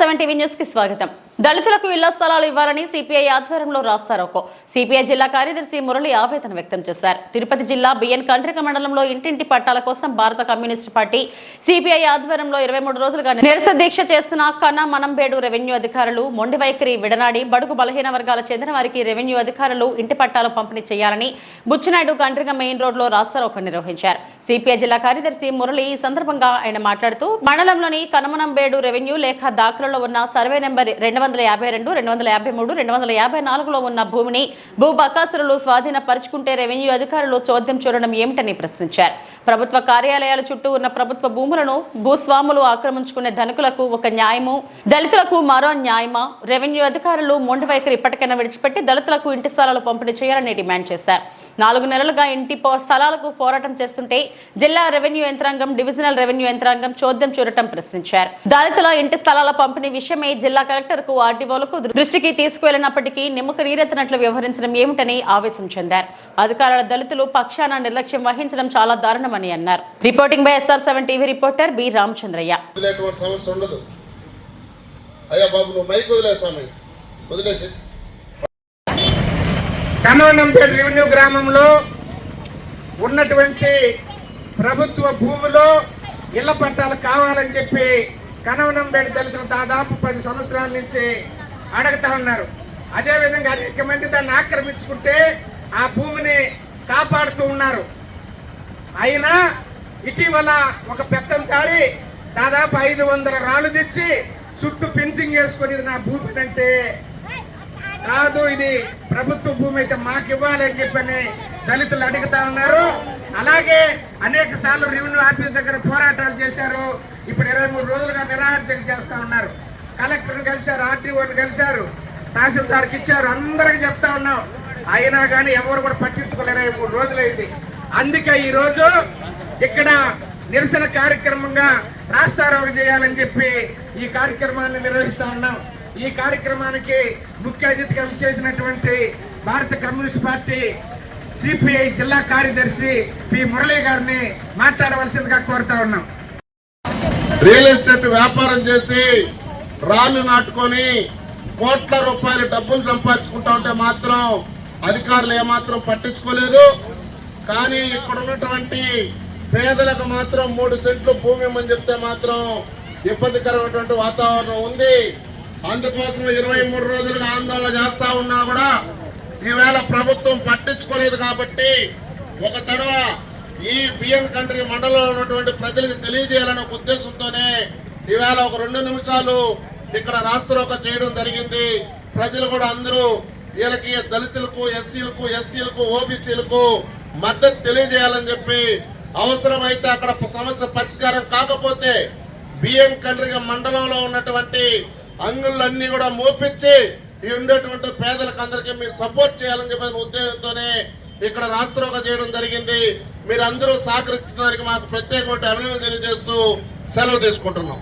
Seven TV న్యూస్కి స్వాగతం. దళితులకు ఇళ్ళ స్థలాలు ఇవ్వాలని సిపిఐ ఆధ్వర్యంలో రాస్తారోకో సిపిఐ జిల్లా కార్యదర్శి మురళి ఆవేదన వ్యక్తం చేశారు. తిరుపతి జిల్లా బిఎన్ కండ్రిక మండలంలో ఇంటింటి పట్టాల కోసం భారత కమ్యూనిస్ట్ పార్టీ సిపిఐ ఆధ్వర్యంలో ఇరవై మూడు రోజులుగా నిరస దీక్ష చేస్తున్న కన్న మనంబేడు రెవెన్యూ అధికారులు మొండి వైఖరి విడనాడి బడుగు బలహీన వర్గాల చెందిన వారికి రెవెన్యూ అధికారులు ఇంటి పట్టాలు పంపిణీ చేయాలని బుచ్చినాయుడు కండ్రిక మెయిన్ రోడ్లో రాస్తారోకో నిర్వహించారు. సిపిఐ జిల్లా కార్యదర్శి మురళి ఈ సందర్భంగా ఆయన మాట్లాడుతూ మండలంలోని కనమనంబేడు రెవెన్యూ లేఖ దాఖలలో ఉన్న సర్వే నెంబర్ రెండు వందల యాభై రెండు రెండు వందల యాభై మూడు రెండు వందల యాభై నాలుగులో ఉన్న భూమిని భూ బకాసురులు స్వాధీనపరుచుకుంటే రెవెన్యూ అధికారులు చోద్యం చూడడం ఏమిటని ప్రశ్నించారు. ప్రభుత్వ కార్యాలయాల చుట్టూ ఉన్న ప్రభుత్వ భూములను భూస్వాములు ఆక్రమించుకునే ధనికులకు ఒక న్యాయము దళితులకు మరో న్యాయమా? రెవెన్యూ అధికారులు మొండి వైఖరి ఇప్పటికైనా విడిచిపెట్టి దళితులకు ఇంటి స్థలాలు పంపిణీ చేయాలని డిమాండ్ చేశారు. నాలుగు నెలలుగా ఇంటి పో- స్థలాలకు పోరాటం చేస్తుంటే జిల్లా రెవెన్యూ యంత్రాంగం డివిజనల్ రెవెన్యూ యంత్రాంగం చోద్యం చూడటం ప్రశ్నించారు. దళితుల ఇంటి స్థలాల పంపిణీ విషయమై జిల్లా కలెక్టర్కు ఆర్డీఓలకు దృష్టికి తీసుకువెళ్ళినప్పటికీ నిమ్మకు నీరెత్తినట్లు వ్యవహరించడం ఏమిటని ఆవేశం చెందారు. అధికారుల దళితులు పక్షాన నిర్లక్ష్యం వహించడం చాలా దారుణమని అన్నారు. Reporting by SR seven TV reporter B Ramachandraiah. అయ్యా బాబు నువ్వు మైక్ వదిలే వదిలేసి. కనవనంపేట రెవెన్యూ గ్రామంలో ఉన్నటువంటి ప్రభుత్వ భూమిలో ఇళ్ళ పట్టాలు కావాలని చెప్పి కనవనంపేట దళితులు దాదాపు పది సంవత్సరాల నుంచి అడుగుతా ఉన్నారు. అదేవిధంగా అనేక మంది దాన్ని ఆక్రమించుకుంటే ఆ భూమిని కాపాడుతూ ఉన్నారు. అయినా ఇటీవల ఒక పెత్తంతారి దాదాపు ఐదు వందల రాళ్ళు తెచ్చి చుట్టూ ఫెన్సింగ్ వేసుకొని నా భూమి అంటే కాదు ఇది ప్రభుత్వ భూమి అయితే మాకు ఇవ్వాలని చెప్పని దళితులు అడుగుతా ఉన్నారు. అలాగే అనేక సార్లు రెవెన్యూ ఆఫీస్ దగ్గర పోరాటాలు చేశారు. ఇప్పుడు ఇరవై మూడు రోజులుగా నిరాహార చేస్తా ఉన్నారు. కలెక్టర్ని కలిశారు ఆర్టీఓని కలిశారు తహసీల్దార్కి ఇచ్చారు. అందరికి చెప్తా ఉన్నాం. అయినా కానీ ఎవరు కూడా పట్టించుకోలేరు. ఇరవై మూడు రోజులైంది. అందుకే ఈరోజు ఇక్కడ నిరసన కార్యక్రమంగా రాస్తారోగ చేయాలని చెప్పి ఈ కార్యక్రమాన్ని నిర్వహిస్తా ఉన్నాం. ఈ కార్యక్రమానికి ముఖ్య అతిథిగా చేసినటువంటి భారత కమ్యూనిస్ట్ పార్టీ సిపిఐ జిల్లా కార్యదర్శి పి మురళీ గారిని మాట్లాడవలసిందిగా కోరుతా ఉన్నాం. రియల్ ఎస్టేట్ వ్యాపారం చేసి రాళ్ళు నాటుకొని కోట్ల రూపాయలు డబ్బులు సంపాదించుకుంటా ఉంటే మాత్రం అధికారులు ఏమాత్రం పట్టించుకోలేదు. కానీ ఇక్కడ ఉన్నటువంటి పేదలకు మాత్రం మూడు సెంట్లు భూమి ఇమ్మని చెప్తే మాత్రం ఇబ్బందికరమైనటువంటి వాతావరణం ఉంది. అందుకోసం ఇరవై మూడు రోజులుగా ఆందోళన చేస్తా ఉన్నా కూడా ఈవేళ ప్రభుత్వం పట్టించుకోలేదు కాబట్టి ఒక తడవ ఈ బిఎన్ కంట్రీ మండలంలో ఉన్నటువంటి ప్రజలకు తెలియజేయాలనే ఒక ఉద్దేశంతోనే ఈవేళ ఒక రెండు నిమిషాలు ఇక్కడ రాష్ట్రోక చేయడం జరిగింది. ప్రజలు కూడా అందరూ వీళ్ళకి దళితులకు ఎస్సీలకు ఎస్టీలకు ఓబీసీలకు మద్దతు తెలియజేయాలని చెప్పి అవసరమైతే అక్కడ సమస్య పరిష్కారం కాకపోతే బిఎన్ కండ్రిగ మండలంలో ఉన్నటువంటి అంగుళ్ళన్నీ కూడా మోపించి ఈ ఉండేటువంటి పేదలకు అందరికీ మీరు సపోర్ట్ చేయాలని చెప్పిన ఉద్దేశంతోనే ఇక్కడ రాష్ట్రోగ చేయడం జరిగింది. మీరు అందరూ సహకరించడానికి మాకు ప్రత్యేకమైన అభినందన తెలియజేస్తూ సెలవు తీసుకుంటున్నాం.